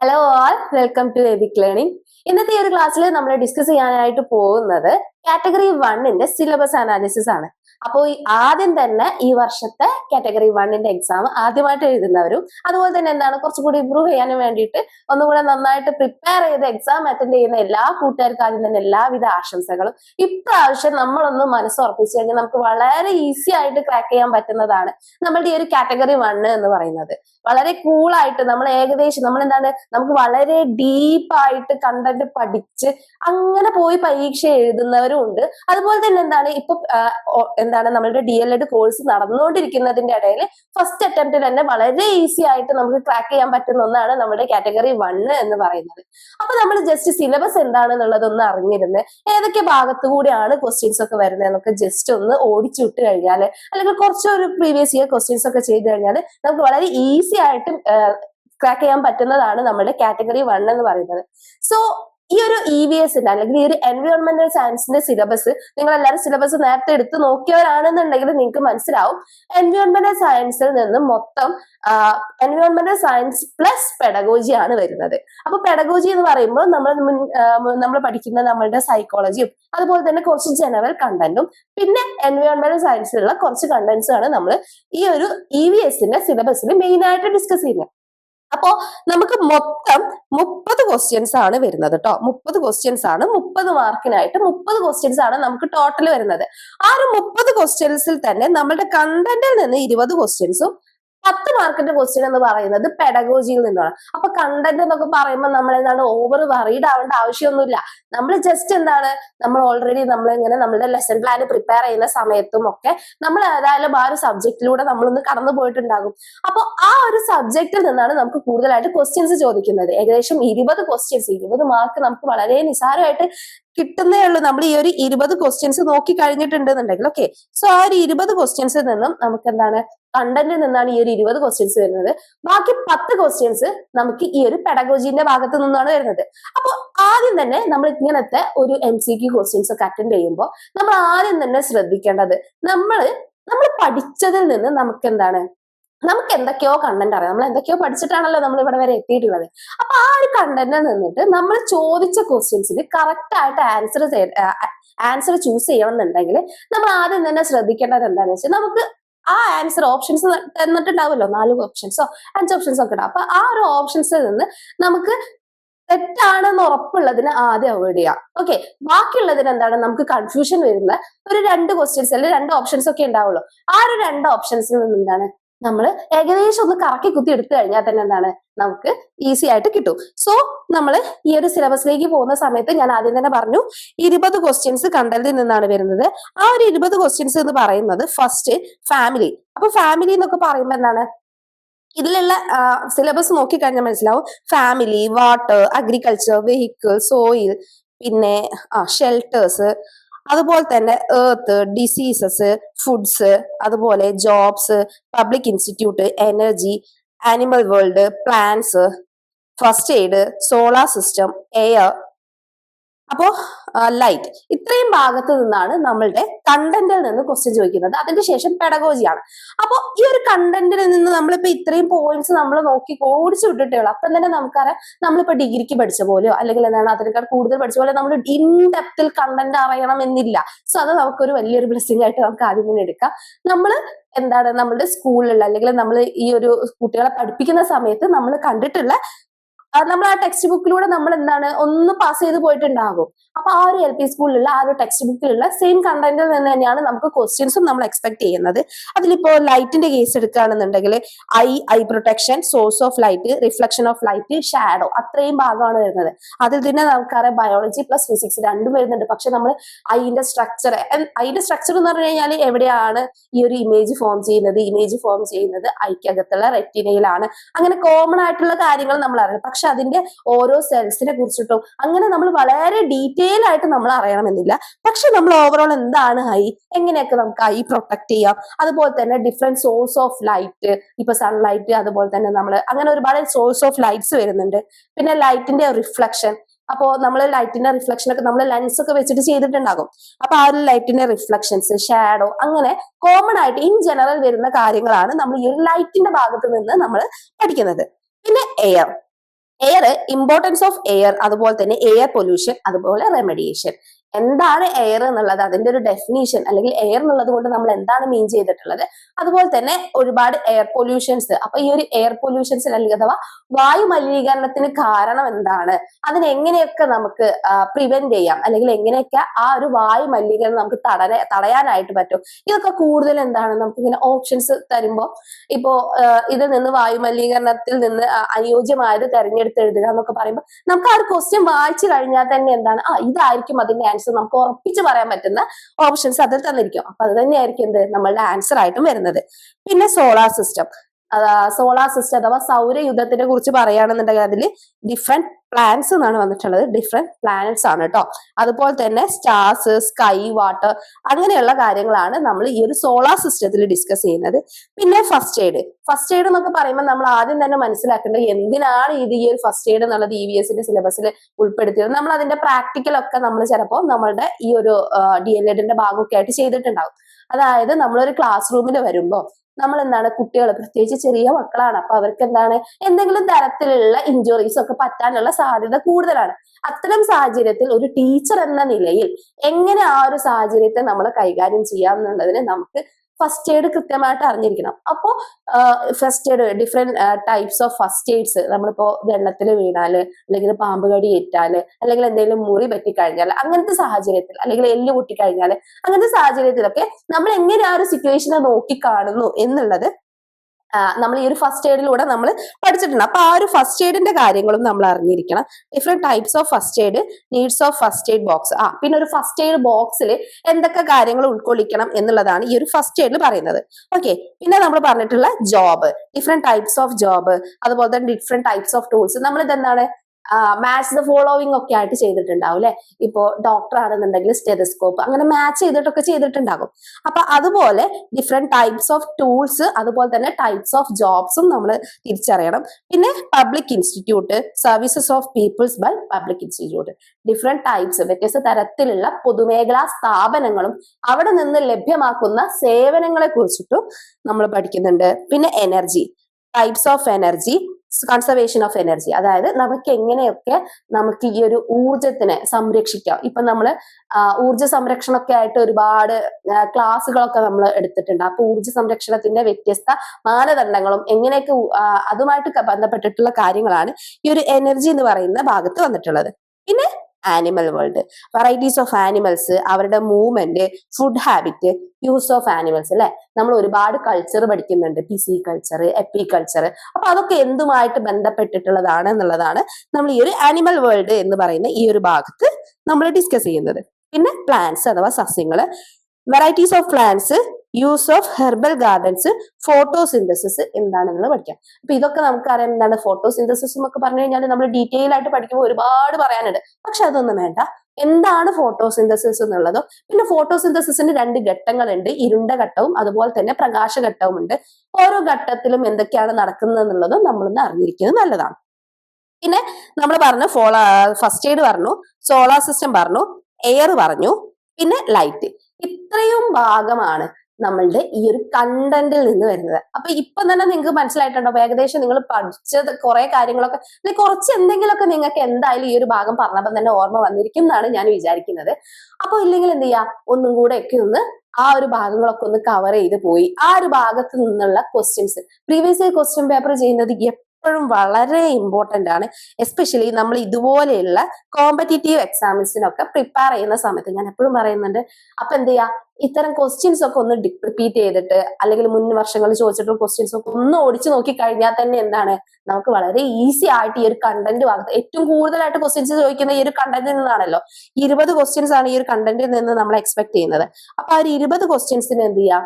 Hello all welcome to Ebic learning ഇന്നത്തെ ഈ ഒരു ക്ലാസ്സിൽ നമ്മൾ ഡിസ്കസ് ചെയ്യാനായിട്ട് പോകുന്നത് കാറ്റഗറി വണ്ണിന്റെ സിലബസ് അനാലിസിസ് ആണ്. അപ്പോൾ ആദ്യം തന്നെ ഈ വർഷത്തെ കാറ്റഗറി വണ്ണിന്റെ എക്സാം ആദ്യമായിട്ട് എഴുതുന്നവരും അതുപോലെ തന്നെ എന്താണ് കുറച്ചുകൂടി ഇമ്പ്രൂവ് ചെയ്യാനും വേണ്ടിയിട്ട് ഒന്നുകൂടെ നന്നായിട്ട് പ്രിപ്പയർ ചെയ്ത് എക്സാം അറ്റൻഡ് ചെയ്യുന്ന എല്ലാ കൂട്ടുകാർക്കും ആദ്യം തന്നെ എല്ലാവിധ ആശംസകളും. ഇപ്രാവശ്യം നമ്മളൊന്ന് മനസ്സുറപ്പിച്ചു കഴിഞ്ഞാൽ നമുക്ക് വളരെ ഈസി ആയിട്ട് ക്രാക്ക് ചെയ്യാൻ പറ്റുന്നതാണ് നമ്മളുടെ ഈ ഒരു കാറ്റഗറി വണ്ണ് എന്ന് പറയുന്നത്. വളരെ കൂളായിട്ട് നമ്മൾ ഏകദേശം നമ്മൾ എന്താണ് നമുക്ക് വളരെ ഡീപ്പായിട്ട് കണ്ടന്റ് പഠിച്ച് അങ്ങനെ പോയി പരീക്ഷ എഴുതുന്നവരും ഉണ്ട് അതുപോലെ തന്നെ എന്താണ് ഇപ്പൊ എന്താണ് നമ്മളുടെ ഡി എൽ എഡ് കോഴ്സ് നടന്നുകൊണ്ടിരിക്കുന്നതിന്റെ ഇടയിൽ ഫസ്റ്റ് അറ്റംപ്റ്റ് തന്നെ വളരെ ഈസി ആയിട്ട് നമുക്ക് ക്രാക്ക് ചെയ്യാൻ പറ്റുന്ന ഒന്നാണ് നമ്മുടെ കാറ്റഗറി വണ്ണ് എന്ന് പറയുന്നത്. അപ്പൊ നമ്മൾ ജസ്റ്റ് സിലബസ് എന്താണെന്നുള്ളതൊന്ന് അറിഞ്ഞിരുന്ന് ഏതൊക്കെ ഭാഗത്തു കൂടിയാണ് ക്വസ്റ്റ്യൻസ് ഒക്കെ വരുന്നത് എന്നൊക്കെ ജസ്റ്റ് ഒന്ന് ഓടിച്ചു വിട്ട് കഴിഞ്ഞാൽ അല്ലെങ്കിൽ കുറച്ചൊരു പ്രീവിയസ് ഇയർ ക്വസ്റ്റ്യൻസ് ഒക്കെ ചെയ്ത് കഴിഞ്ഞാൽ നമുക്ക് വളരെ ഈസി ആയിട്ട് ക്രാക്ക് ചെയ്യാൻ പറ്റുന്നതാണ് നമ്മുടെ കാറ്റഗറി വൺ എന്ന് പറയുന്നത്. സോ ഈ ഒരു ഇ വി എസിന്റെ അല്ലെങ്കിൽ ഈ ഒരു എൻവയോൺമെന്റൽ സയൻസിന്റെ സിലബസ് നിങ്ങൾ എല്ലാവരും സിലബസ് നേരത്തെ എടുത്ത് നോക്കിയവരാണെന്നുണ്ടെങ്കിൽ നിങ്ങൾക്ക് മനസ്സിലാവും. എൻവയോൺമെന്റൽ സയൻസിൽ നിന്ന് മൊത്തം എൻവയോൺമെന്റൽ സയൻസ് പ്ലസ് പെഡഗോജി ആണ് വരുന്നത്. അപ്പൊ പെഡഗോജി എന്ന് പറയുമ്പോൾ നമ്മൾ നമ്മൾ പഠിക്കുന്ന നമ്മളുടെ സൈക്കോളജിയും അതുപോലെ തന്നെ കുറച്ച് ജനറൽ കണ്ടന്റും പിന്നെ എൻവയോൺമെന്റൽ സയൻസിലുള്ള കുറച്ച് കണ്ടന്റ്സും ആണ് നമ്മൾ ഈ ഒരു ഇ വി എസിന്റെ സിലബസിൽ മെയിൻ ആയിട്ട് ഡിസ്കസ് ചെയ്യുന്നത്. അപ്പോ നമുക്ക് മൊത്തം മുപ്പത് ക്വസ്റ്റ്യൻസ് ആണ് വരുന്നത് കേട്ടോ മുപ്പത് ക്വസ്റ്റ്യൻസ് ആണ് മുപ്പത് മാർക്കിനായിട്ട് മുപ്പത് ക്വസ്റ്റ്യൻസ് ആണ് നമുക്ക് ടോട്ടൽ വരുന്നത്. ആ ഒരു മുപ്പത് ക്വസ്റ്റ്യൻസിൽ തന്നെ നമ്മളുടെ കണ്ടന്റിൽ നിന്ന് ഇരുപത് ക്വസ്റ്റ്യൻസും പത്ത് മാർക്കിന്റെ ക്വസ്റ്റ്യൻ എന്ന് പറയുന്നത് പെഡഗോജിയിൽ നിന്നാണ്. അപ്പൊ കണ്ടന്റ് എന്നൊക്കെ പറയുമ്പോൾ നമ്മൾ എന്താണ് ഓവർ വറീഡ് ആവേണ്ട ആവശ്യമൊന്നുമില്ല. നമ്മൾ ജസ്റ്റ് എന്താണ് നമ്മൾ ഓൾറെഡി നമ്മൾ ഇങ്ങനെ നമ്മുടെ ലെസൺ പ്ലാൻ പ്രിപ്പയർ ചെയ്യുന്ന സമയത്തും ഒക്കെ നമ്മൾ ഏതായാലും ആ ഒരു സബ്ജക്റ്റിലൂടെ നമ്മളൊന്ന് കടന്നു പോയിട്ടുണ്ടാകും. അപ്പോൾ ആ ഒരു സബ്ജക്റ്റിൽ നിന്നാണ് നമുക്ക് കൂടുതലായിട്ട് ക്വസ്റ്റ്യൻസ് ചോദിക്കുന്നത്. ഏകദേശം ഇരുപത് ക്വസ്റ്റ്യൻസ് ഇരുപത് മാർക്ക് നമുക്ക് വളരെ നിസ്സാരമായിട്ട് കിട്ടുന്നേ ഉള്ളൂ. നമ്മൾ ഈ ഒരു ഇരുപത് ക്വസ്റ്റ്യൻസ് നോക്കി കഴിഞ്ഞിട്ടുണ്ടെന്നുണ്ടെങ്കിൽ ഓക്കെ സോ ആ ഒരു ഇരുപത് ക്വസ്റ്റ്യൻസിൽ നിന്നും നമുക്ക് എന്താണ്? കണ്ടന്റിൽ നിന്നാണ് ഈ ഒരു ഇരുപത് ക്വസ്റ്റ്യൻസ് വരുന്നത്. ബാക്കി പത്ത് ക്വസ്റ്റ്യൻസ് നമുക്ക് ഈ ഒരു പെഡഗോജിന്റെ ഭാഗത്ത് നിന്നാണ് വരുന്നത്. അപ്പോൾ ആദ്യം തന്നെ നമ്മൾ ഇങ്ങനത്തെ ഒരു എം സി ക്യു ക്വസ്റ്റ്യൻസ് ഒക്കെ അറ്റൻഡ് ചെയ്യുമ്പോൾ നമ്മൾ ആദ്യം തന്നെ ശ്രദ്ധിക്കേണ്ടത് നമ്മൾ നമ്മൾ പഠിച്ചതിൽ നിന്ന് നമുക്ക് എന്താണ്? നമുക്ക് എന്തൊക്കെയോ കണ്ടന്റ് അറിയാം. നമ്മൾ എന്തൊക്കെയോ പഠിച്ചിട്ടാണല്ലോ നമ്മൾ ഇവിടെ വരെ എത്തിയിട്ടുള്ളത്. അപ്പൊ ആ ഒരു കണ്ടന്റിൽ നിന്നിട്ട് നമ്മൾ ചോദിച്ച ക്വസ്റ്റ്യൻസിന് കറക്റ്റ് ആയിട്ട് ആൻസർ ആൻസർ ചൂസ് ചെയ്യണം എന്നുണ്ടെങ്കിൽ നമ്മൾ ആദ്യം തന്നെ ശ്രദ്ധിക്കേണ്ടത് എന്താണെന്ന് വെച്ചാൽ നമുക്ക് ആ ആൻസർ ഓപ്ഷൻസ് തന്നിട്ടുണ്ടാവുമല്ലോ. നാല് ഓപ്ഷൻസോ അഞ്ച് ഓപ്ഷൻസോ ഒക്കെ ഉണ്ടാവും. അപ്പൊ ആ ഒരു ഓപ്ഷൻസിൽ നിന്ന് നമുക്ക് തെറ്റാണെന്ന് ഉറപ്പുള്ളതിന് ആദ്യം അവോയ്ഡ് ചെയ്യാം. ഓക്കെ ബാക്കിയുള്ളതിന് എന്താണ്? നമുക്ക് കൺഫ്യൂഷൻ വരുന്ന ഒരു രണ്ട് ക്വസ്റ്റ്യൻസ് അല്ലെങ്കിൽ രണ്ട് ഓപ്ഷൻസ് ഒക്കെ ഉണ്ടാവുള്ളൂ. ആ ഒരു രണ്ട് ഓപ്ഷൻസിൽ നിന്ന് എന്താണ്? നമ്മൾ ഏകദേശം ഒന്ന് കറക്കി കുത്തി എടുത്തു കഴിഞ്ഞാൽ തന്നെ എന്താണ്? നമുക്ക് ഈസി ആയിട്ട് കിട്ടും. സോ നമ്മൾ ഈ ഒരു സിലബസിലേക്ക് പോകുന്ന സമയത്ത് ഞാൻ ആദ്യം തന്നെ പറഞ്ഞു ഇരുപത് ക്വസ്റ്റ്യൻസ് കണ്ടതിൽ നിന്നാണ് വരുന്നത്. ആ ഒരു ഇരുപത് ക്വസ്റ്റ്യൻസ് എന്ന് പറയുന്നത് ഫസ്റ്റ് ഫാമിലി അപ്പൊ ഫാമിലി എന്നൊക്കെ പറയുമ്പോൾ എന്താണ്? ഇതിലുള്ള സിലബസ് നോക്കിക്കഴിഞ്ഞാൽ മനസ്സിലാവും. Family water agriculture vehicle soil പിന്നെ ഷെൽട്ടേഴ്സ് അതുപോലെ തന്നെ ഏർത്ത് ഡിസീസസ് ഫുഡ്സ് അതുപോലെ jobs public institute energy animal world plants first aid solar system air അപ്പോ ലൈറ്റ് ഇത്രയും ഭാഗത്ത് നിന്നാണ് നമ്മളുടെ കണ്ടന്റിൽ നിന്ന് ക്വസ്റ്റ്യൻ ചോദിക്കുന്നത്. അതിന്റെ ശേഷം പെഡഗോജിയാണ് അപ്പൊ ഈ ഒരു കണ്ടന്റിൽ നിന്ന് നമ്മളിപ്പോ ഇത്രയും പോയിന്റ്സ് നമ്മൾ നോക്കി ഓടിച്ചു വിട്ടിട്ടേ ഉള്ളൂ. അപ്പം തന്നെ നമുക്കറിയാം നമ്മളിപ്പോ ഡിഗ്രിക്ക് പഠിച്ച പോലെയോ അല്ലെങ്കിൽ എന്താണ് അതിനേക്കാൾ കൂടുതൽ പഠിച്ച പോലെ നമ്മൾ ഇൻ ഡെപ്തിൽ കണ്ടന്റ് അറിയണം എന്നില്ല. സോ അത് നമുക്കൊരു വലിയൊരു ബ്ലെസ്സിംഗ് ആയിട്ട് നമുക്ക് ആദ്യം തന്നെ എടുക്കാം. നമ്മൾ എന്താണ് നമ്മുടെ സ്കൂളിലുള്ള അല്ലെങ്കിൽ നമ്മൾ ഈ ഒരു കുട്ടികളെ പഠിപ്പിക്കുന്ന സമയത്ത് നമ്മൾ കണ്ടിട്ടുള്ള നമ്മൾ ആ ടെക്സ്റ്റ് ബുക്കിലൂടെ നമ്മൾ എന്താണ് ഒന്ന് പാസ് ചെയ്ത് പോയിട്ടുണ്ടാകും. അപ്പൊ ആ ഒരു എൽ പി സ്കൂളിലുള്ള ആ ഒരു ടെക്സ്റ്റ് ബുക്കിലുള്ള സെയിം കണ്ടന്റിൽ നിന്ന് തന്നെയാണ് നമുക്ക് ക്വസ്റ്റ്യൻസും നമ്മൾ എക്സ്പെക്ട് ചെയ്യുന്നത്. അതിലിപ്പോ ലൈറ്റിന്റെ കേസ് എടുക്കുകയാണെന്നുണ്ടെങ്കിൽ eye eye protection source of light reflection of light shadow അത്രയും ഭാഗമാണ് വരുന്നത്. അതിൽ തന്നെ നമുക്കറിയാം ബയോളജി പ്ലസ് ഫിസിക്സ് രണ്ടും വരുന്നുണ്ട്. പക്ഷെ നമ്മൾ ഐന്റെ സ്ട്രക്ചർ ഐന്റെ സ്ട്രക്ചർ എന്ന് പറഞ്ഞു കഴിഞ്ഞാൽ എവിടെയാണ് ഈ ഒരു ഇമേജ് ഫോം ചെയ്യുന്നത്? ഇമേജ് ഫോം ചെയ്യുന്നത് ഐക്കകത്തുള്ള റെറ്റിനയിലാണ് അങ്ങനെ കോമൺ ആയിട്ടുള്ള കാര്യങ്ങൾ നമ്മൾ അറിയണം. പക്ഷെ അതിന്റെ ഓരോ സെൽസിനെ കുറിച്ചിട്ടും അങ്ങനെ നമ്മൾ വളരെ ഡീറ്റെയിൽ ആയിട്ട് നമ്മൾ അറിയണമെന്നില്ല. പക്ഷെ നമ്മൾ ഓവറോൾ എന്താണ് ഹൈ എങ്ങനെയൊക്കെ നമുക്ക് ഐ പ്രൊട്ടക്ട് ചെയ്യാം? അതുപോലെ തന്നെ ഡിഫറെന്റ് സോഴ്സ് ഓഫ് ലൈറ്റ് ഇപ്പൊ സൺലൈറ്റ് അതുപോലെ തന്നെ നമ്മൾ അങ്ങനെ ഒരുപാട് സോഴ്സ് ഓഫ് ലൈറ്റ്സ് വരുന്നുണ്ട്. പിന്നെ ലൈറ്റിന്റെ റിഫ്ലക്ഷൻ അപ്പോൾ നമ്മൾ ലൈറ്റിന്റെ റിഫ്ലക്ഷൻ ഒക്കെ നമ്മൾ ലെൻസ് ഒക്കെ വെച്ചിട്ട് ചെയ്തിട്ടുണ്ടാകും. അപ്പൊ ആ ഒരു ലൈറ്റിന്റെ റിഫ്ലക്ഷൻസ് ഷാഡോ അങ്ങനെ കോമൺ ആയിട്ട് ഇൻ ജനറൽ വരുന്ന കാര്യങ്ങളാണ് നമ്മൾ ഈ ഒരു ലൈറ്റിന്റെ ഭാഗത്ത് നിന്ന് നമ്മൾ പഠിക്കുന്നത്. പിന്നെ air air importance of air അതുപോലെ തന്നെ എയർ പൊല്യൂഷൻ അതുപോലെ റെമഡിയേഷൻ എന്താണ് എയർ എന്നുള്ളത് അതിന്റെ ഒരു ഡെഫിനേഷൻ അല്ലെങ്കിൽ എയർ എന്നുള്ളത് കൊണ്ട് നമ്മൾ എന്താണ് മീൻ ചെയ്തിട്ടുള്ളത്. അതുപോലെ തന്നെ ഒരുപാട് എയർ പൊല്യൂഷൻസ് അപ്പൊ ഈ ഒരു എയർ പൊല്യൂഷൻസ് അല്ലെങ്കിൽ അഥവാ വായു മലിനീകരണത്തിന് കാരണം എന്താണ്? അതിനെങ്ങനെയൊക്കെ നമുക്ക് പ്രിവെന്റ് ചെയ്യാം? അല്ലെങ്കിൽ എങ്ങനെയൊക്കെ ആ ഒരു വായു മലിനീകരണം നമുക്ക് തടയ തടയാനായിട്ട് പറ്റും? ഇതൊക്കെ കൂടുതൽ എന്താണ്? നമുക്ക് ഇങ്ങനെ ഓപ്ഷൻസ് തരുമ്പോൾ ഇപ്പോ ഇതിൽ നിന്ന് വായു മലിനീകരണത്തിൽ നിന്ന് അനുയോജ്യമായത് തെരഞ്ഞെടുത്ത് എഴുതുക എന്നൊക്കെ പറയുമ്പോൾ നമുക്ക് ആ ഒരു ക്വസ്റ്റ്യൻ വായിച്ചു കഴിഞ്ഞാൽ തന്നെ എന്താണ്? ആ ഇതായിരിക്കും അതിന്റെ ആൻസർ നമുക്ക് ഉറപ്പിച്ച് പറയാൻ പറ്റുന്ന ഓപ്ഷൻസ് അതിൽ തന്നിരിക്കും. അപ്പൊ അത് തന്നെയായിരിക്കും എന്ത്? നമ്മളുടെ ആൻസർ ആയിട്ടും വരുന്നത്. പിന്നെ സോളാർ സിസ്റ്റം സോളാർ സിസ്റ്റം അഥവാ സൗരയുദ്ധത്തിനെ കുറിച്ച് പറയുകയാണെന്നുണ്ടെങ്കിൽ അതിൽ ഡിഫറെന്റ് പ്ലാനറ്റ്സ് എന്നാണ് വന്നിട്ടുള്ളത്. ഡിഫറെന്റ് പ്ലാനറ്റ്സ് ആണ് കേട്ടോ അതുപോലെ തന്നെ സ്റ്റാർസ് സ്കൈ വാട്ടർ അങ്ങനെയുള്ള കാര്യങ്ങളാണ് നമ്മൾ ഈ ഒരു സോളാർ സിസ്റ്റത്തിൽ ഡിസ്കസ് ചെയ്യുന്നത്. പിന്നെ ഫസ്റ്റ് എയ്ഡ് ഫസ്റ്റ് എയ്ഡ് എന്നൊക്കെ പറയുമ്പോൾ നമ്മൾ ആദ്യം തന്നെ മനസ്സിലാക്കേണ്ടത് എന്തിനാണ് ഇത് ഈ ഒരു ഫസ്റ്റ് എയ്ഡ് എന്നുള്ളത് ഇ വി എസിന്റെ സിലബസിൽ ഉൾപ്പെടുത്തിയത്. നമ്മൾ അതിന്റെ പ്രാക്ടിക്കൽ ഒക്കെ നമ്മൾ ചിലപ്പോൾ നമ്മളുടെ ഈ ഒരു ഡി എൽ എഡിന്റെ ഭാഗമൊക്കെ ആയിട്ട് ചെയ്തിട്ടുണ്ടാവും. അതായത് നമ്മളൊരു ക്ലാസ് റൂമിൽ വരുമ്പോൾ നമ്മൾ എന്താണ് കുട്ടികൾ പ്രത്യേകിച്ച് ചെറിയ മക്കളാണ്. അപ്പൊ അവർക്ക് എന്താണ് എന്തെങ്കിലും തരത്തിലുള്ള ഇഞ്ചുറീസ് ഒക്കെ പറ്റാനുള്ള സാധ്യത കൂടുതലാണ്. അത്തരം സാഹചര്യത്തിൽ ഒരു ടീച്ചർ എന്ന നിലയിൽ എങ്ങനെ ആ ഒരു സാഹചര്യത്തെ നമ്മൾ കൈകാര്യം ചെയ്യാം എന്നുള്ളതിന് നമുക്ക് ഫസ്റ്റ് എയ്ഡ് കൃത്യമായിട്ട് അറിഞ്ഞിരിക്കണം. അപ്പോൾ first aid different types of first aids നമ്മളിപ്പോ വെള്ളത്തിൽ വീണാൽ അല്ലെങ്കിൽ പാമ്പ് കടി ഏറ്റാൽ അല്ലെങ്കിൽ എന്തെങ്കിലും മുറി പറ്റിക്കഴിഞ്ഞാൽ അങ്ങനത്തെ സാഹചര്യത്തിൽ അല്ലെങ്കിൽ എല്ല് പൊട്ടിക്കഴിഞ്ഞാൽ അങ്ങനത്തെ സാഹചര്യത്തിലൊക്കെ നമ്മൾ എങ്ങനെ ആ ഒരു സിറ്റുവേഷനെ നോക്കി കാണുന്നു എന്നുള്ളത് നമ്മൾ ഈ ഒരു ഫസ്റ്റ് എയ്ഡിലൂടെ നമ്മൾ പഠിച്ചിട്ടുണ്ട്. അപ്പൊ ആ ഒരു ഫസ്റ്റ് എയ്ഡിന്റെ കാര്യങ്ങളും നമ്മൾ അറിഞ്ഞിരിക്കണം. Different types of first aid needs of first aid box ആ പിന്നെ ഒരു ഫസ്റ്റ് എയ്ഡ് ബോക്സിൽ എന്തൊക്കെ കാര്യങ്ങൾ ഉൾക്കൊള്ളിക്കണം എന്നുള്ളതാണ് ഈ ഒരു ഫസ്റ്റ് എയ്ഡിൽ പറയുന്നത്. ഓക്കെ പിന്നെ നമ്മൾ പറഞ്ഞിട്ടുള്ള job different types of job അതുപോലെ തന്നെ ഡിഫറെന്റ് ടൈപ്സ് ഓഫ് ടൂൾസ് നമ്മൾ ഇതെന്താണ്? മാച്ച് ദ ഫോളോവിങ് ഒക്കെ ആയിട്ട് ചെയ്തിട്ടുണ്ടാവും അല്ലെ? ഇപ്പോ ഡോക്ടർ ആണെന്നുണ്ടെങ്കിൽ സ്റ്റെതസ്കോപ്പ് അങ്ങനെ മാച്ച് ചെയ്തിട്ടൊക്കെ ചെയ്തിട്ടുണ്ടാകും. അപ്പൊ അതുപോലെ ഡിഫറെന്റ് ടൈപ്സ് ഓഫ് ടൂൾസ് അതുപോലെ തന്നെ ടൈപ്സ് ഓഫ് ജോബ്സും നമ്മൾ തിരിച്ചറിയണം. പിന്നെ public institute services of peoples by public institute different types വ്യത്യസ്ത തരത്തിലുള്ള പൊതുമേഖലാ സ്ഥാപനങ്ങളും അവിടെ നിന്ന് ലഭ്യമാക്കുന്ന സേവനങ്ങളെ കുറിച്ചിട്ടും നമ്മൾ പഠിക്കുന്നുണ്ട്. പിന്നെ energy types of energy conservation of energy അതായത് നമുക്ക് എങ്ങനെയൊക്കെ നമുക്ക് ഈ ഒരു ഊർജത്തിനെ സംരക്ഷിക്കാം. ഇപ്പൊ നമ്മൾ ഊർജ സംരക്ഷണമൊക്കെ ആയിട്ട് ഒരുപാട് ക്ലാസ്സുകളൊക്കെ നമ്മൾ എടുത്തിട്ടുണ്ട്. അപ്പൊ ഊർജ സംരക്ഷണത്തിന്റെ വ്യത്യസ്ത മാനദണ്ഡങ്ങളും എങ്ങനെയൊക്കെ അതുമായിട്ട് ബന്ധപ്പെട്ടിട്ടുള്ള കാര്യങ്ങളാണ് ഈ ഒരു എനർജി എന്ന് പറയുന്ന ഭാഗത്ത് വന്നിട്ടുള്ളത്. പിന്നെ animal world varieties of animals അവരുടെ movement food habit use of animals അല്ലെ? നമ്മൾ ഒരുപാട് കൾച്ചർ പഠിക്കുന്നുണ്ട്. പിസി കൾച്ചർ എപ്പി കൾച്ചർ അപ്പൊ അതൊക്കെ എന്തുമായിട്ട് ബന്ധപ്പെട്ടിട്ടുള്ളതാണ് എന്നുള്ളതാണ് നമ്മൾ ഈ ഒരു ആനിമൽ വേൾഡ് എന്ന് പറയുന്ന ഈ ഒരു ഭാഗത്ത് നമ്മൾ ഡിസ്കസ് ചെയ്യുന്നത്. പിന്നെ പ്ലാന്റ്സ് അഥവാ സസ്യങ്ങൾ. Varieties of plants use of herbal gardens photosynthesis നിങ്ങൾ പഠിക്കാം അപ്പൊ ഇതൊക്കെ നമുക്കറിയാം എന്താണ് ഫോട്ടോസിന്തസിസ് എന്നൊക്കെ പറഞ്ഞു കഴിഞ്ഞാൽ നമ്മൾ ഡീറ്റെയിൽ ആയിട്ട് പഠിക്കുമ്പോൾ ഒരുപാട് പറയാനുണ്ട്. പക്ഷെ അതൊന്നും വേണ്ട. എന്താണ് ഫോട്ടോസിന്തസിസ് എന്നുള്ളതും? പിന്നെ ഫോട്ടോസിന്തസിസിന് രണ്ട് ഘട്ടങ്ങളുണ്ട്. ഇരുണ്ട ഘട്ടവും അതുപോലെ തന്നെ പ്രകാശ ഘട്ടവും ഉണ്ട്. ഓരോ ഘട്ടത്തിലും എന്തൊക്കെയാണ് നടക്കുന്നത് എന്നുള്ളതും നമ്മളൊന്ന് അറിഞ്ഞിരിക്കുന്നത് നല്ലതാണ്. പിന്നെ നമ്മൾ പറഞ്ഞു ഫോളോ ഫസ്റ്റ് എയ്ഡ് പറഞ്ഞു സോളാർ സിസ്റ്റം പറഞ്ഞു എയർ പറഞ്ഞു പിന്നെ ലൈറ്റ് ഇത്രയും ഭാഗമാണ്. നമ്മളുടെ ഈ ഒരു കണ്ടന്റിൽ നിന്ന് വരുന്നത്. അപ്പൊ ഇപ്പൊ തന്നെ നിങ്ങൾക്ക് മനസ്സിലായിട്ടുണ്ടോ? ഏകദേശം നിങ്ങൾ പഠിച്ചത് കുറെ കാര്യങ്ങളൊക്കെ അല്ലെങ്കിൽ കുറച്ച് എന്തെങ്കിലുമൊക്കെ നിങ്ങൾക്ക് എന്തായാലും ഈ ഒരു ഭാഗം പറഞ്ഞപ്പോൾ തന്നെ ഓർമ്മ വന്നിരിക്കും എന്നാണ് ഞാൻ വിചാരിക്കുന്നത്. അപ്പൊ ഇല്ലെങ്കിൽ എന്ത് ചെയ്യാ? ഒന്നും കൂടെ ഒക്കെ ഒന്ന് ആ ഒരു ഭാഗങ്ങളൊക്കെ ഒന്ന് കവർ ചെയ്ത് പോയി. ആ ഒരു ഭാഗത്ത് നിന്നുള്ള questions previous year question paper ചെയ്യുന്നത് എപ്പോഴും വളരെ ഇമ്പോർട്ടന്റ് ആണ്. എസ്പെഷ്യലി നമ്മൾ ഇതുപോലെയുള്ള കോമ്പറ്റേറ്റീവ് എക്സാമിൻസിനൊക്കെ പ്രിപ്പയർ ചെയ്യുന്ന സമയത്ത് ഞാൻ എപ്പോഴും പറയുന്നുണ്ട് അപ്പൊ എന്ത് ചെയ്യാ? ഇത്തരം ക്വസ്റ്റ്യൻസ് ഒക്കെ ഒന്ന് റിപ്പീറ്റ് ചെയ്തിട്ട് അല്ലെങ്കിൽ മുൻ വർഷങ്ങളിൽ ചോദിച്ചിട്ടുള്ള ക്വസ്റ്റ്യൻസ് ഒക്കെ ഒന്ന് ഓടിച്ചു നോക്കി കഴിഞ്ഞാൽ തന്നെ എന്താണ്? നമുക്ക് വളരെ ഈസി ആയിട്ട് ഈ ഒരു കണ്ടന്റ് ഭാഗത്ത് ഏറ്റവും കൂടുതലായിട്ട് ക്വസ്റ്റ്യൻസ് ചോദിക്കുന്ന ഈ ഒരു കണ്ടന്റിൽ നിന്നാണല്ലോ. ഇരുപത് ക്വസ്റ്റ്യൻസ് ആണ് ഈ ഒരു കണ്ടന്റിൽ നിന്ന് നമ്മൾ എക്സ്പെക്ട് ചെയ്യുന്നത്. അപ്പൊ ആ ഒരു ഇരുപത് ക്വസ്റ്റ്യൻസിന് എന്ത് ചെയ്യാം?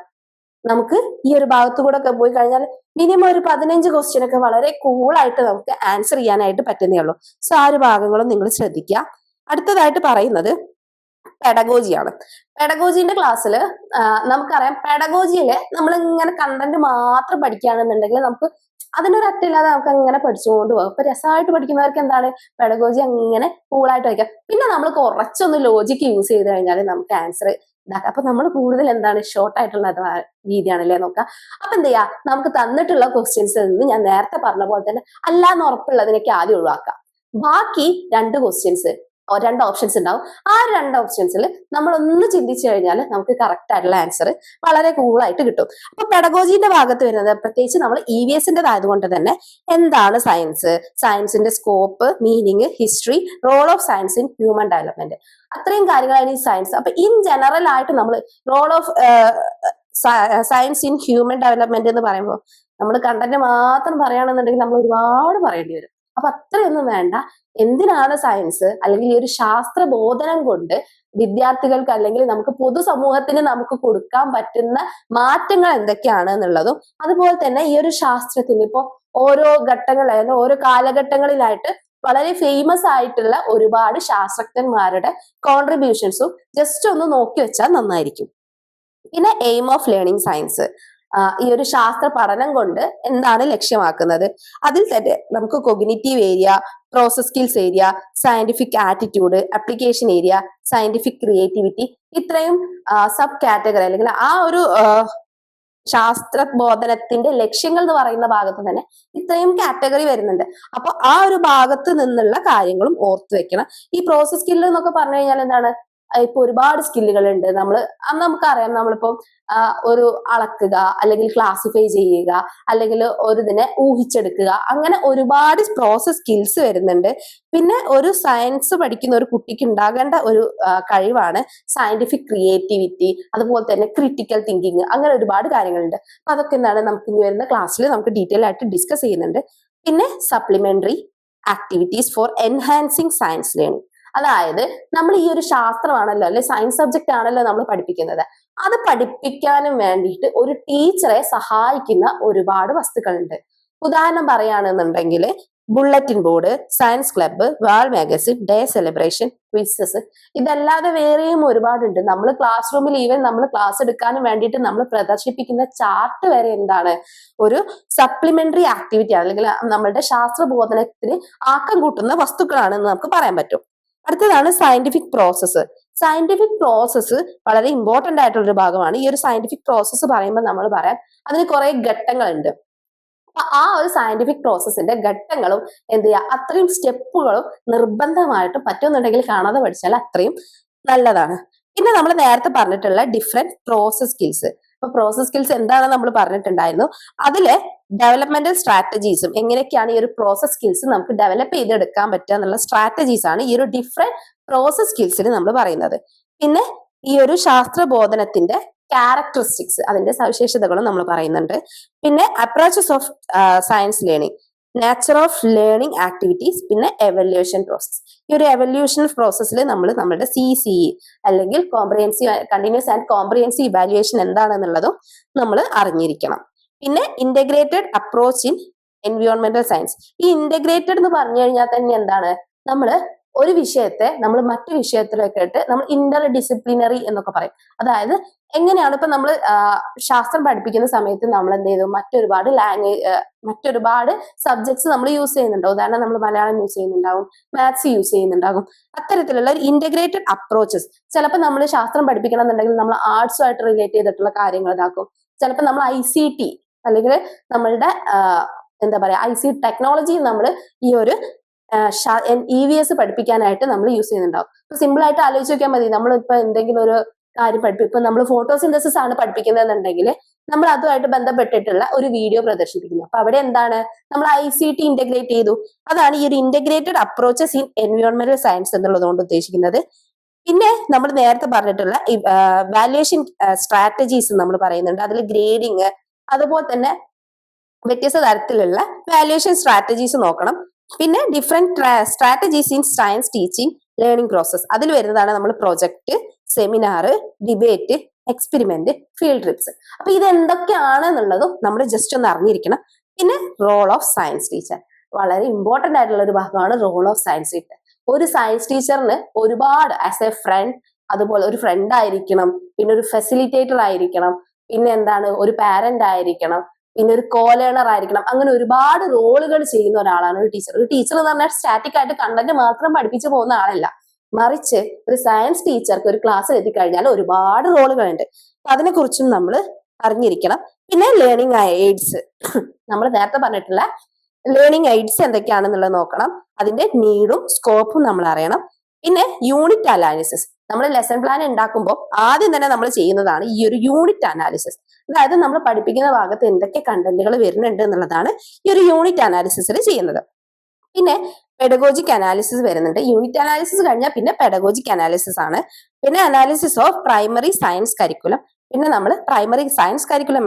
നമുക്ക് ഈ ഒരു ഭാഗത്തു കൂടെ ഒക്കെ പോയി കഴിഞ്ഞാൽ മിനിമം ഒരു പതിനഞ്ച് ക്വസ്റ്റ്യൻ ഒക്കെ വളരെ കൂളായിട്ട് നമുക്ക് ആൻസർ ചെയ്യാനായിട്ട് പറ്റുന്നേ ഉള്ളൂ. സോ ആ ഒരു ഭാഗങ്ങളും നിങ്ങൾ ശ്രദ്ധിക്കുക. അടുത്തതായിട്ട് പറയുന്നത് പെഡഗോജിയാണ് പെഡഗോജിന്റെ ക്ലാസ്സിൽ നമുക്കറിയാം പെഡഗോജിയിൽ നമ്മൾ ഇങ്ങനെ കണ്ടന്റ് മാത്രം പഠിക്കുകയാണെന്നുണ്ടെങ്കിൽ നമുക്ക് അതിനൊരു അറ്റില്ലാതെ നമുക്ക് അങ്ങനെ പഠിച്ചുകൊണ്ട് പോകും. ഇപ്പൊ രസമായിട്ട് പഠിക്കുന്നവർക്ക് എന്താണ്? പെഡഗോജി അങ്ങനെ കൂളായിട്ട് വയ്ക്കാം. പിന്നെ നമ്മൾ കുറച്ചൊന്ന് ലോജിക്ക് യൂസ് ചെയ്ത് കഴിഞ്ഞാൽ നമുക്ക് ആൻസർ ഇതാക്കുക അപ്പൊ നമ്മൾ കൂടുതൽ എന്താണ് ഷോർട്ട് ആയിട്ടുള്ള രീതിയാണല്ലേ നോക്കുക അപ്പൊ എന്ത് ചെയ്യാ നമുക്ക് തന്നിട്ടുള്ള ക്വസ്റ്റ്യൻസിൽ നിന്ന് ഞാൻ നേരത്തെ പറഞ്ഞ പോലെ തന്നെ അല്ലാന്ന് ഉറപ്പുള്ളതിനൊക്കെ ആദ്യം ഒഴിവാക്കാം. ബാക്കി രണ്ട് ക്വസ്റ്റ്യൻസ് രണ്ട് ഓപ്ഷൻസ് ഉണ്ടാവും. ആ രണ്ട് ഓപ്ഷൻസിൽ നമ്മൾ ഒന്ന് ചിന്തിച്ചു കഴിഞ്ഞാൽ നമുക്ക് കറക്റ്റ് ആയിട്ടുള്ള ആൻസർ വളരെ കൂളായിട്ട് കിട്ടും. അപ്പൊ പെഡഗോജിന്റെ ഭാഗത്ത് വരുന്നത് പ്രത്യേകിച്ച് നമ്മൾ ഇ വി എസിന്റെ ആയതുകൊണ്ട് തന്നെ എന്താണ് സയൻസ് സയൻസിന്റെ scope meaning history role of science in human development അത്രയും കാര്യങ്ങളാണ് ഈ സയൻസ് അപ്പൊ ഇൻ ജനറൽ ആയിട്ട് നമ്മൾ role of science in human development എന്ന് പറയുമ്പോൾ നമ്മൾ കണ്ടന്റ് മാത്രം പറയുകയാണെന്നുണ്ടെങ്കിൽ നമ്മൾ ഒരുപാട് പറയേണ്ടി വരും. അപ്പൊ അത്രയൊന്നും വേണ്ട. എന്തിനാണ് സയൻസ് അല്ലെങ്കിൽ ഈ ഒരു ശാസ്ത്ര ബോധനം കൊണ്ട് വിദ്യാർത്ഥികൾക്ക് അല്ലെങ്കിൽ നമുക്ക് പൊതുസമൂഹത്തിന് നമുക്ക് കൊടുക്കാൻ പറ്റുന്ന മാറ്റങ്ങൾ എന്തൊക്കെയാണ് എന്നുള്ളതും അതുപോലെ തന്നെ ഈ ഒരു ശാസ്ത്രത്തിന് ഇപ്പോ ഓരോ ഘട്ടങ്ങളായാലും ഓരോ കാലഘട്ടങ്ങളിലായിട്ട് വളരെ ഫേമസ് ആയിട്ടുള്ള ഒരുപാട് ശാസ്ത്രജ്ഞന്മാരുടെ കോൺട്രിബ്യൂഷൻസും ജസ്റ്റ് ഒന്ന് നോക്കി വെച്ചാൽ നന്നായിരിക്കും. പിന്നെ എയിം ഓഫ് ലേണിംഗ് സയൻസ് ഈ ഒരു ശാസ്ത്ര പഠനം കൊണ്ട് എന്താണ് ലക്ഷ്യമാക്കുന്നത്? അതിൽ തന്നെ നമുക്ക് cognitive area process skills area scientific attitude application area scientific creativity ഇത്രയും സബ് കാറ്റഗറി അല്ലെങ്കിൽ ആ ഒരു ശാസ്ത്ര ബോധനത്തിന്റെ ലക്ഷ്യങ്ങൾ എന്ന് പറയുന്ന ഭാഗത്ത് തന്നെ ഇത്രയും കാറ്റഗറി വരുന്നുണ്ട്. അപ്പൊ ആ ഒരു ഭാഗത്ത് നിന്നുള്ള കാര്യങ്ങളും ഓർത്തു വെക്കണം. ഈ പ്രോസസ് സ്കില്ല് എന്നൊക്കെ പറഞ്ഞു കഴിഞ്ഞാൽ എന്താണ്? ഇപ്പൊ ഒരുപാട് സ്കില്ലുകൾ ഉണ്ട് നമ്മൾ നമുക്കറിയാം നമ്മളിപ്പോ ഒരു അളക്കുക അല്ലെങ്കിൽ ക്ലാസിഫൈ ചെയ്യുക അല്ലെങ്കിൽ ഒരു ഇതിനെ ഊഹിച്ചെടുക്കുക അങ്ങനെ ഒരുപാട് പ്രോസസ് സ്കിൽസ് വരുന്നുണ്ട്. പിന്നെ ഒരു സയൻസ് പഠിക്കുന്ന ഒരു കുട്ടിക്ക് ഉണ്ടാകേണ്ട ഒരു കഴിവാണ് സയന്റിഫിക് ക്രിയേറ്റിവിറ്റി അതുപോലെ തന്നെ ക്രിട്ടിക്കൽ തിങ്കിങ് അങ്ങനെ ഒരുപാട് കാര്യങ്ങളുണ്ട്. അപ്പൊ അതൊക്കെ എന്താണ് നമുക്ക് ഇനി വരുന്ന ക്ലാസ്സിൽ നമുക്ക് ഡീറ്റെയിൽ ആയിട്ട് ഡിസ്കസ് ചെയ്യുന്നുണ്ട്. പിന്നെ supplementary activities for enhancing science learning അതായത് നമ്മൾ ഈ ഒരു ശാസ്ത്രമാണല്ലോ അല്ലെ സയൻസ് സബ്ജക്റ്റ് ആണല്ലോ നമ്മൾ പഠിപ്പിക്കുന്നത്. അത് പഠിപ്പിക്കാനും വേണ്ടിയിട്ട് ഒരു ടീച്ചറെ സഹായിക്കുന്ന ഒരുപാട് വസ്തുക്കളുണ്ട്. ഉദാഹരണം പറയുകയാണെന്നുണ്ടെങ്കിൽ bulletin board science club wall magazine day celebration quizzes ഇതല്ലാതെ വേറെയും ഒരുപാടുണ്ട്. നമ്മൾ ക്ലാസ് റൂമിൽ ഈവൻ നമ്മൾ ക്ലാസ് എടുക്കാനും വേണ്ടിയിട്ട് നമ്മൾ പ്രദർശിപ്പിക്കുന്ന ചാർട്ട് വരെ എന്താണ്? ഒരു സപ്ലിമെന്ററി ആക്ടിവിറ്റി അല്ലെങ്കിൽ നമ്മളുടെ ശാസ്ത്രബോധനത്തിന് ആക്കം കൂട്ടുന്ന വസ്തുക്കളാണെന്ന് നമുക്ക് പറയാൻ പറ്റും. അടുത്തതാണ് സയന്റിഫിക് പ്രോസസ്സ് സയന്റിഫിക് പ്രോസസ്സ് വളരെ ഇമ്പോർട്ടന്റ് ആയിട്ടുള്ള ഒരു ഭാഗമാണ്. ഈ ഒരു സയന്റിഫിക് പ്രോസസ്സ് പറയുമ്പോൾ നമ്മൾ പറയാം അതിന് കുറെ ഘട്ടങ്ങളുണ്ട്. അപ്പൊ ആ ഒരു സയന്റിഫിക് പ്രോസസ്സിന്റെ ഘട്ടങ്ങളും എന്ത് ചെയ്യുക അത്രയും സ്റ്റെപ്പുകളും നിർബന്ധമായിട്ട് പറ്റുന്നുണ്ടെങ്കിൽ കാണാതെ പഠിച്ചാൽ അത്രയും നല്ലതാണ്. പിന്നെ നമ്മൾ നേരത്തെ പറഞ്ഞിട്ടുള്ള ഡിഫറെന്റ് പ്രോസസ് സ്കിൽസ് അപ്പൊ പ്രോസസ് സ്കിൽസ് എന്താണെന്ന് നമ്മൾ പറഞ്ഞിട്ടുണ്ടായിരുന്നു. അതിലെ ഡെവലപ്മെന്റൽ സ്ട്രാറ്റജീസും എങ്ങനെയൊക്കെയാണ് ഈ ഒരു പ്രോസസ് സ്കിൽസ് നമുക്ക് ഡെവലപ്പ് ചെയ്തെടുക്കാൻ പറ്റുക എന്നുള്ള സ്ട്രാറ്റജീസ് ആണ് ഈ ഒരു ഡിഫറെന്റ് പ്രോസസ് സ്കിൽസിൽ നമ്മൾ പറയുന്നത്. പിന്നെ ഈ ഒരു ശാസ്ത്രബോധനത്തിന്റെ ക്യാരക്ടറിസ്റ്റിക്സ് അതിന്റെ സവിശേഷതകളും നമ്മൾ പറയുന്നുണ്ട്. പിന്നെ approaches of science learning nature of learning activities പിന്നെ എവല്യൂഷൻ പ്രോസസ് ഈ ഒരു എവല്യൂഷൻ പ്രോസസ്സിൽ നമ്മൾ നമ്മുടെ സി സി ഇ അല്ലെങ്കിൽ comprehensive continuous and comprehensive evaluation എന്താണെന്നുള്ളതും നമ്മൾ അറിഞ്ഞിരിക്കണം. പിന്നെ ഇന്റഗ്രേറ്റഡ് അപ്രോച്ച് ഇൻ എൻവിയോൺമെന്റൽ സയൻസ് ഈ ഇന്റഗ്രേറ്റഡ് എന്ന് പറഞ്ഞു കഴിഞ്ഞാൽ തന്നെ എന്താണ്? നമ്മൾ ഒരു വിഷയത്തെ നമ്മൾ മറ്റു വിഷയത്തിലേക്കായിട്ട് നമ്മൾ ഇന്റർ ഡിസിപ്ലിനറി എന്നൊക്കെ പറയും. അതായത് എങ്ങനെയാണ് ഇപ്പൊ നമ്മൾ ശാസ്ത്രം പഠിപ്പിക്കുന്ന സമയത്ത് നമ്മൾ എന്ത് ചെയ്തു? മറ്റൊരുപാട് ലാംഗ്വേജ് മറ്റൊരുപാട് സബ്ജക്ട്സ് നമ്മൾ യൂസ് ചെയ്യുന്നുണ്ട്. ഉദാഹരണം നമ്മൾ മലയാളം യൂസ് ചെയ്യുന്നുണ്ടാവും മാത്സ് യൂസ് ചെയ്യുന്നുണ്ടാകും. അത്തരത്തിലുള്ള ഒരു ഇന്റഗ്രേറ്റഡ് അപ്രോച്ചസ് ചിലപ്പോൾ നമ്മൾ ശാസ്ത്രം പഠിപ്പിക്കണം എന്നുണ്ടെങ്കിൽ നമ്മൾ ആർട്സുമായിട്ട് റിലേറ്റ് ചെയ്തിട്ടുള്ള കാര്യങ്ങൾ ഇതാക്കും. ചിലപ്പോൾ നമ്മൾ ഐ സി ടി അല്ലെങ്കിൽ നമ്മളുടെ എന്താ പറയാ ഐ സി ടെക്നോളജി നമ്മൾ ഈ ഒരു ഇ വി എസ് പഠിപ്പിക്കാനായിട്ട് നമ്മൾ യൂസ് ചെയ്യുന്നുണ്ടാവും. ഇപ്പൊ സിമ്പിൾ ആയിട്ട് ആലോചിച്ച് നോക്കിയാൽ മതി. നമ്മളിപ്പോ എന്തെങ്കിലും ഒരു കാര്യം പഠിപ്പിക്കും ഇപ്പൊ നമ്മൾ ഫോട്ടോസിന്തസിസ് ആണ് പഠിപ്പിക്കുന്നതെന്നുണ്ടെങ്കിൽ നമ്മൾ അതുമായിട്ട് ബന്ധപ്പെട്ടിട്ടുള്ള ഒരു വീഡിയോ പ്രദർശിപ്പിക്കുന്നു. അപ്പൊ അവിടെ എന്താണ്? നമ്മൾ ഐ സി ടി ഇന്റഗ്രേറ്റ് ചെയ്തു. അതാണ് ഈ ഒരു ഇന്റഗ്രേറ്റഡ് അപ്രോച്ചസ് ഇൻ എൻവയോൺമെന്റൽ സയൻസ് എന്നുള്ളതുകൊണ്ട് ഉദ്ദേശിക്കുന്നത്. പിന്നെ നമ്മൾ നേരത്തെ പറഞ്ഞിട്ടുള്ള വാല്യുവേഷൻ സ്ട്രാറ്റജീസ് നമ്മൾ പറയുന്നുണ്ട്. അതിൽ ഗ്രേഡിങ് അതുപോലെ തന്നെ വ്യത്യസ്ത തരത്തിലുള്ള വാല്യുവേഷൻ സ്ട്രാറ്റജീസ് നോക്കണം. പിന്നെ different strategies in science teaching learning process അതിൽ വരുന്നതാണ് നമ്മൾ project seminar debate experiment field trips അപ്പൊ ഇത് എന്തൊക്കെയാണ് എന്നുള്ളതും നമ്മൾ ജസ്റ്റ് ഒന്ന് അറിഞ്ഞിരിക്കണം. പിന്നെ റോൾ ഓഫ് സയൻസ് ടീച്ചർ വളരെ ഇമ്പോർട്ടന്റ് ആയിട്ടുള്ള ഒരു ഭാഗമാണ് റോൾ ഓഫ് സയൻസ് ടീച്ചർ ഒരു സയൻസ് ടീച്ചറിന് ഒരുപാട് ആസ് എ ഫ്രണ്ട് അതുപോലെ ഒരു ഫ്രണ്ട് ആയിരിക്കണം. പിന്നെ ഒരു ഫെസിലിറ്റേറ്റർ ആയിരിക്കണം. പിന്നെ എന്താണ് ഒരു പാരന്റ് ആയിരിക്കണം പിന്നെ ഒരു കോലേണർ ആയിരിക്കണം അങ്ങനെ ഒരുപാട് റോളുകൾ ചെയ്യുന്ന ഒരാളാണ് ഒരു ടീച്ചർ ഒരു ടീച്ചർ എന്ന് പറഞ്ഞാൽ സ്റ്റാറ്റിക് ആയിട്ട് കണ്ടന്റ് മാത്രം പഠിപ്പിച്ചു പോകുന്ന ആളല്ല. മറിച്ച് ഒരു സയൻസ് ടീച്ചർക്ക് ഒരു ക്ലാസ്സിൽ എത്തിക്കഴിഞ്ഞാൽ ഒരുപാട് റോളുകളുണ്ട് അപ്പൊ അതിനെക്കുറിച്ചും നമ്മൾ അറിഞ്ഞിരിക്കണം. പിന്നെ ലേണിംഗ് എയ്ഡ്സ് നമ്മൾ നേരത്തെ പറഞ്ഞിട്ടുള്ള ലേണിംഗ് എയ്ഡ്സ് എന്തൊക്കെയാണെന്നുള്ളത് നോക്കണം. അതിന്റെ നീഡും സ്കോപ്പും നമ്മൾ അറിയണം. പിന്നെ യൂണിറ്റ് അനാലിസിസ് നമ്മൾ ലെസൺ പ്ലാൻ ഉണ്ടാക്കുമ്പോൾ ആദ്യം തന്നെ നമ്മൾ ചെയ്യുന്നതാണ് ഈ ഒരു യൂണിറ്റ് അനാലിസിസ് അതായത് നമ്മൾ പഠിപ്പിക്കുന്ന ഭാഗത്ത് എന്തൊക്കെ കണ്ടന്റുകൾ വരുന്നുണ്ട് എന്നുള്ളതാണ് ഈ ഒരു യൂണിറ്റ് അനാലിസിസിൽ ചെയ്യുന്നത്. പിന്നെ പെഡഗോജിക് അനാലിസിസ് വരുന്നുണ്ട്. യൂണിറ്റ് അനാലിസിസ് കഴിഞ്ഞാൽ പിന്നെ പെഡഗോജിക് അനാലിസിസ് ആണ്. പിന്നെ analysis of primary science curriculum പിന്നെ നമ്മൾ പ്രൈമറി സയൻസ് കരിക്കുലം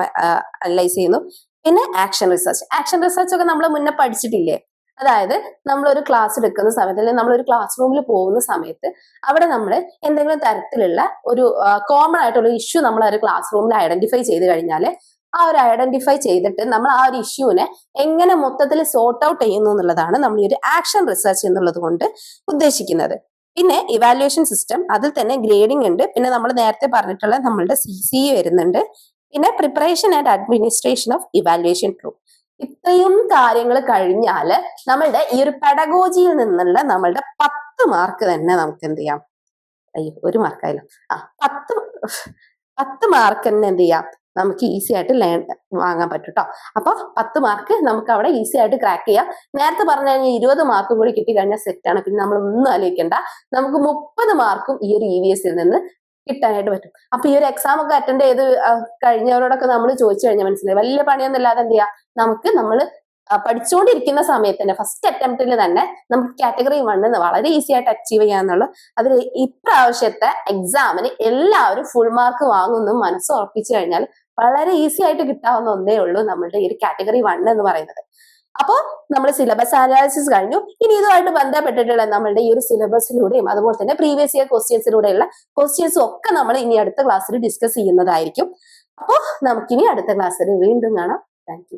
അനലൈസ് ചെയ്യുന്നു. പിന്നെ ആക്ഷൻ റിസർച്ച് ആക്ഷൻ റിസർച്ച് ഒക്കെ നമ്മൾ മുന്നേ പഠിച്ചിട്ടില്ലേ? അതായത് നമ്മൾ ഒരു ക്ലാസ് എടുക്കുന്ന സമയത്ത് അല്ലെങ്കിൽ ഒരു ക്ലാസ് റൂമിൽ പോകുന്ന സമയത്ത് അവിടെ നമ്മൾ എന്തെങ്കിലും തരത്തിലുള്ള ഒരു കോമൺ ആയിട്ടുള്ള ഇഷ്യൂ നമ്മൾ ഒരു ക്ലാസ് റൂമിൽ ഐഡന്റിഫൈ ചെയ്ത് കഴിഞ്ഞാൽ ആ ഒരു ഐഡന്റിഫൈ ചെയ്തിട്ട് നമ്മൾ ആ ഒരു ഇഷ്യൂവിനെ എങ്ങനെ മൊത്തത്തിൽ സോർട്ട് ഔട്ട് ചെയ്യുന്നു എന്നുള്ളതാണ് നമ്മൾ ഈ ഒരു ആക്ഷൻ റിസർച്ച് എന്നുള്ളത് കൊണ്ട് ഉദ്ദേശിക്കുന്നത്. പിന്നെ ഇവാലുവേഷൻ സിസ്റ്റം അതിൽ തന്നെ ഗ്രേഡിംഗ് ഉണ്ട്. പിന്നെ നമ്മൾ നേരത്തെ പറഞ്ഞിട്ടുള്ള നമ്മളുടെ സി സി വരുന്നുണ്ട്. പിന്നെ preparation and administration of evaluation true ഇത്രയും കാര്യങ്ങൾ കഴിഞ്ഞാൽ നമ്മളുടെ ഈ ഒരു പെഡഗോജിയിൽ നിന്നുള്ള നമ്മളുടെ പത്ത് മാർക്ക് തന്നെ നമുക്ക് എന്ത് ചെയ്യാം? അയ്യോ ഒരു മാർക്കായാലും ആ പത്ത് പത്ത് മാർക്ക് തന്നെ എന്ത് ചെയ്യാം? നമുക്ക് ഈസി ആയിട്ട് ലേൺ വാങ്ങാൻ പറ്റും കേട്ടോ അപ്പൊ പത്ത് മാർക്ക് നമുക്ക് അവിടെ ഈസി ആയിട്ട് ക്രാക്ക് ചെയ്യാം. നേരത്തെ പറഞ്ഞു കഴിഞ്ഞാൽ ഇരുപത് മാർക്കും കൂടി കിട്ടി കഴിഞ്ഞാൽ സെറ്റ് ആണ്. പിന്നെ നമ്മൾ ഒന്നും ആലോചിക്കേണ്ട. നമുക്ക് മുപ്പത് മാർക്കും ഈ ഒരു ഇ വി എസിൽ നിന്ന് കിട്ടാനായിട്ട് പറ്റും. അപ്പൊ ഈ ഒരു എക്സാം ഒക്കെ അറ്റൻഡ് ചെയ്ത് കഴിഞ്ഞവരോടൊക്കെ നമ്മൾ ചോദിച്ചു കഴിഞ്ഞാൽ മനസ്സിലായി. വലിയ പണിയൊന്നും ഇല്ലാതെ എന്ത് ചെയ്യാം? നമുക്ക് നമ്മൾ പഠിച്ചുകൊണ്ടിരിക്കുന്ന സമയത്ത് തന്നെ ഫസ്റ്റ് അറ്റംപ്റ്റിൽ തന്നെ നമുക്ക് കാറ്റഗറി വണ്ണിന്ന് വളരെ ഈസി ആയിട്ട് അച്ചീവ് ചെയ്യാന്നുള്ളു അതിൽ ഇപ്രാവശ്യത്തെ എക്സാമിന് എല്ലാവരും ഫുൾ മാർക്ക് വാങ്ങുന്നു മനസ്സ് ഉറപ്പിച്ചു കഴിഞ്ഞാൽ വളരെ ഈസി ആയിട്ട് കിട്ടാവുന്ന ഒന്നേ ഉള്ളൂ നമ്മളുടെ ഈ ഒരു കാറ്റഗറി വൺ എന്ന് പറയുന്നത്. അപ്പോൾ നമ്മൾ സിലബസ് അനാലിസിസ് കഴിഞ്ഞു. ഇനി ഇതുമായിട്ട് ബന്ധപ്പെട്ടിട്ടുള്ള നമ്മളുടെ ഈ ഒരു സിലബസിലൂടെയും അതുപോലെ തന്നെ പ്രീവിയസ് ഇയർ ക്വസ്റ്റ്യൻസിലൂടെയുള്ള ക്വസ്റ്റ്യൻസും ഒക്കെ നമ്മൾ ഇനി അടുത്ത ക്ലാസ്സിൽ ഡിസ്കസ് ചെയ്യുന്നതായിരിക്കും. അപ്പോൾ നമുക്കിനി അടുത്ത ക്ലാസ്സിൽ വീണ്ടും കാണാം. താങ്ക്